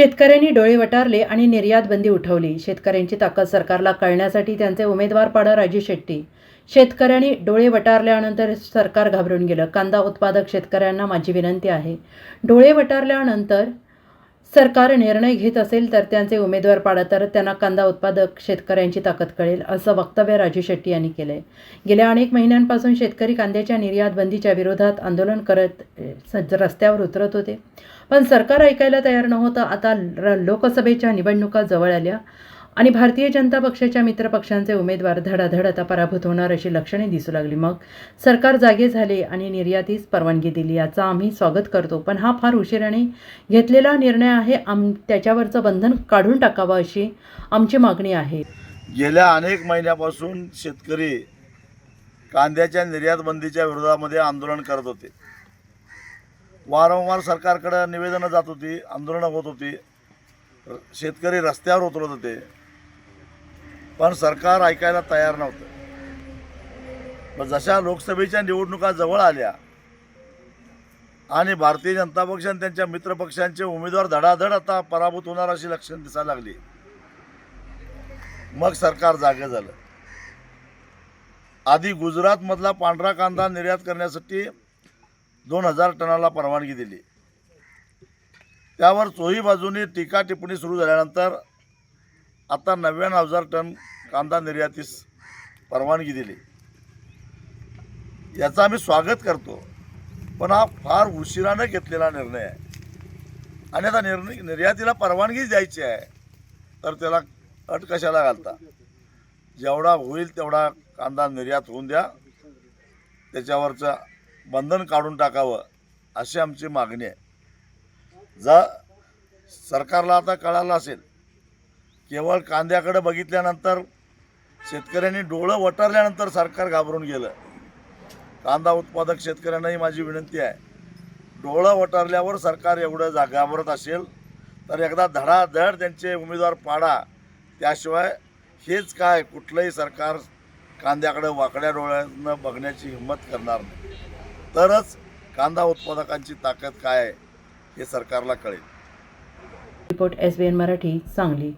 शेतकऱ्यांनी डोळे वटारले आणि निर्यात बंदी उठवली. शेतकऱ्यांची ताकद सरकारला कळण्यासाठी त्यांचे उमेदवार पाडा राजू शेट्टी. शेतकऱ्यांनी डोळे वटारल्यानंतर सरकार घाबरून गेलं. कांदा उत्पादक शेतकऱ्यांना माझी विनंती आहे. डोळे वटारल्यानंतर सरकार निर्णय घेत असेल तर त्यांचे उमेदवार पाडा तर त्यांना कांदा उत्पादक शेतकऱ्यांची ताकद कळेल असं वक्तव्य राजू शेट्टी यांनी केलं आहे गेल्या अनेक महिन्यांपासून शेतकरी कांद्याच्या निर्यात बंदीच्या विरोधात आंदोलन करत रस्त्यावर उतरत होते. पण सरकार ऐकायला तयार नव्हतं. आता र लोकसभेच्या निवडणुका जवळ आल्या. आणि भारतीय जनता पक्षाच्या मित्रपक्षांचे उमेदवार धडाधड आता पराभूत होणार अशी लक्षणे दिसू लागली. मग सरकार जागे झाले आणि निर्यातीस परवानगी दिली याचं आम्ही स्वागत करतो. पण हा फार उशिराने घेतलेला निर्णय आहे. आम त्याच्यावरचं बंधन काढून टाकावं अशी आमची मागणी आहे. गेल्या अनेक महिन्यापासून शेतकरी कांद्याच्या निर्यात बंदीच्या विरोधामध्ये आंदोलन करत होते. वारंवार सरकारकडे निवेदनं जात होती आंदोलनं होत होती. शेतकरी रस्त्यावर उतरत होते. पण सरकार ऐकायला तयार नव्हतं. पण जशा लोकसभेच्या निवडणुका जवळ आल्या आणि भारतीय जनता पक्ष आणि त्यांच्या मित्रपक्षांचे उमेदवार धडाधड आता पराभूत होणार अशी लक्षणं दिसायला लागली. मग सरकार जागे झालं. आधी गुजरातमधला पांढरा कांदा निर्यात करण्यासाठी दोन हजार टनाला परवानगी दिली. त्यावर चोही बाजूनी टीका टिप्पणी सुरू झाल्यानंतर आता नव्याण्णव हजार टन कांदा निर्यातीस परवानगी दिली. याचं आम्ही स्वागत करतो पण हा फार उशिरानं घेतलेला निर्णय आहे. आणि आता निर्णय निर्यातीला परवानगी द्यायची आहे तर त्याला अट कशाला घालता? जेवढा होईल तेवढा कांदा निर्यात होऊन द्या. त्याच्यावरचं बंधन काढून टाकावं अशी आमची मागणी आहे. जा सरकारला आता कळालं असेल केवळ कांद्याकडे बघितल्यानंतर शेतकऱ्यांनी डोळं वटारल्यानंतर सरकार घाबरून गेलं. कांदा उत्पादक शेतकऱ्यांनाही माझी विनंती आहे. डोळं वटारल्यावर सरकार एवढं जा घाबरत असेल तर एकदा धडाधड त्यांचे उमेदवार पाडा. त्याशिवाय हेच काय कुठलंही सरकार कांद्याकडे वाकड्या डोळ्यानं बघण्याची हिंमत करणार नाही. तरच कांदा उत्पादकांची ताकद काय आहे हे सरकारला कळेल. Report S B N Marathi Sangli.